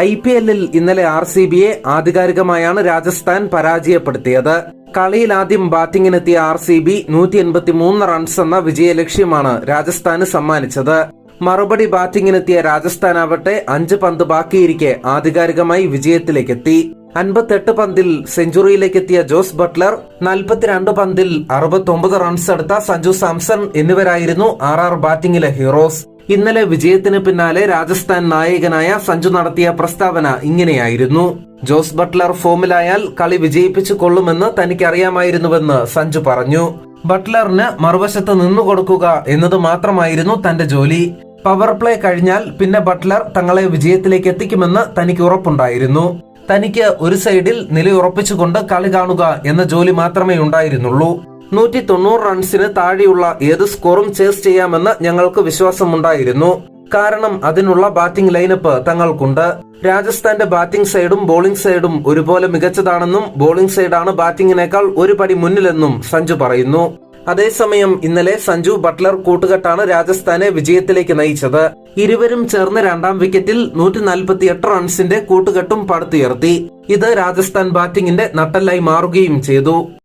I P എല്ലിൽ ഇന്നലെ R C ബിയെ ആധികാരികമായാണ് രാജസ്ഥാൻ പരാജയപ്പെടുത്തിയത്. കളിയിൽ ആദ്യം ബാറ്റിംഗിനെത്തിയ ആർ സി ബി നൂറ്റി എൺപത്തി മൂന്ന് റൺസ് എന്ന വിജയലക്ഷ്യമാണ് രാജസ്ഥാന് സമ്മാനിച്ചത്. മറുപടി ബാറ്റിംഗിനെത്തിയ രാജസ്ഥാൻ ആവട്ടെ അഞ്ച് പന്ത് ബാക്കിയിരിക്കെ ആധികാരികമായി വിജയത്തിലേക്കെത്തി. അൻപത്തെട്ട് പന്തിൽ സെഞ്ചുറിയിലേക്കെത്തിയ ജോസ് ബട്ട്ലർ നാൽപ്പത്തിരണ്ട് പന്തിൽ അറുപത്തൊമ്പത് റൺസ് എടുത്ത സഞ്ജു സാംസൺ എന്നിവരായിരുന്നു ആർ ആർ ബാറ്റിംഗിലെ ഹീറോസ്. ഇന്നലെ വിജയത്തിന് പിന്നാലെ രാജസ്ഥാൻ നായകനായ സഞ്ജു നടത്തിയ പ്രസ്താവന ഇങ്ങനെയായിരുന്നു. ജോസ് ബട്ട്ലർ ഫോമിലായാൽ കളി വിജയിപ്പിച്ചു കൊള്ളുമെന്ന് തനിക്കറിയാമായിരുന്നുവെന്ന് സഞ്ജു പറഞ്ഞു. ബട്ട്ലറിന് മറുവശത്ത് നിന്നു കൊടുക്കുക എന്നത് മാത്രമായിരുന്നു തന്റെ ജോലി. പവർ പ്ലേ കഴിഞ്ഞാൽ പിന്നെ ബട്ട്ലർ തങ്ങളെ വിജയത്തിലേക്ക് എത്തിക്കുമെന്ന് തനിക്ക് ഉറപ്പുണ്ടായിരുന്നു. തനിക്ക് ഒരു സൈഡിൽ നിലയുറപ്പിച്ചുകൊണ്ട് കളി കാണുക എന്ന ജോലി മാത്രമേ ഉണ്ടായിരുന്നുള്ളൂ. നൂറ്റി തൊണ്ണൂറ് റൺസിന് താഴെയുള്ള ഏത് സ്കോറും ചേസ് ചെയ്യാമെന്ന് ഞങ്ങൾക്ക് വിശ്വാസമുണ്ടായിരുന്നു. കാരണം അതിനുള്ള ബാറ്റിംഗ് ലൈനപ്പ് തങ്ങൾക്കുണ്ട്. രാജസ്ഥാന്റെ ബാറ്റിംഗ് സൈഡും ബോളിംഗ് സൈഡും ഒരുപോലെ മികച്ചതാണെന്നും ബോളിംഗ് സൈഡാണ് ബാറ്റിംഗിനേക്കാൾ ഒരു പടി മുന്നിലെന്നും സഞ്ജു പറയുന്നു. അതേസമയം ഇന്നലെ സഞ്ജു ബട്ട്ലർ കൂട്ടുകെട്ടാണ് രാജസ്ഥാനെ വിജയത്തിലേക്ക് നയിച്ചത്. ഇരുവരും ചേർന്ന് രണ്ടാം വിക്കറ്റിൽ നൂറ്റി നാൽപ്പത്തി എട്ട് റൺസിന്റെ കൂട്ടുകെട്ടും പടുത്തുയർത്തി. ഇത് രാജസ്ഥാൻ ബാറ്റിംഗിന്റെ നട്ടല്ലായി മാറുകയും ചെയ്തു.